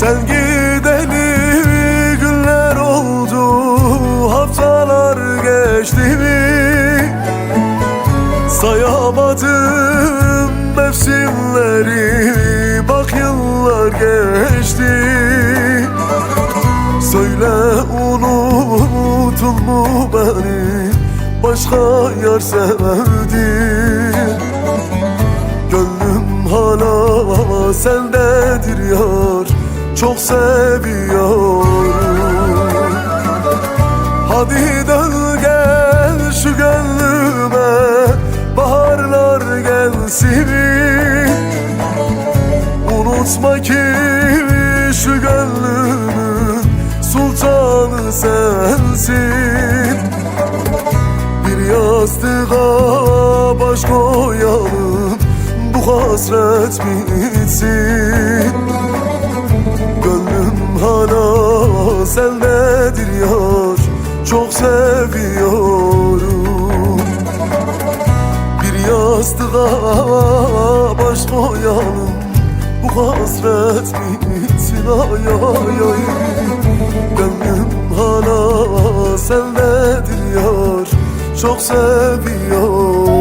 Sen gideli günler oldu Haftalar geçti mi? Sayamadım mevsimleri Bak yıllar geçti. Söyle unutun mu beni Başka yar sevdi? Gönlüm hala sendedir ya. Çok seviyorum. Hadi dön gel şu gönlüme Baharlar gelsin. Unutma ki şu gönlümün sultanı sensin. Bir yastığa baş koyalım Bu hasret bitsin sendedir yar Çok seviyorum. Bir yastığa baş koyalım. Bu hasret bitsin ay ay ay Gönlüm hala sendedir yar Çok seviyorum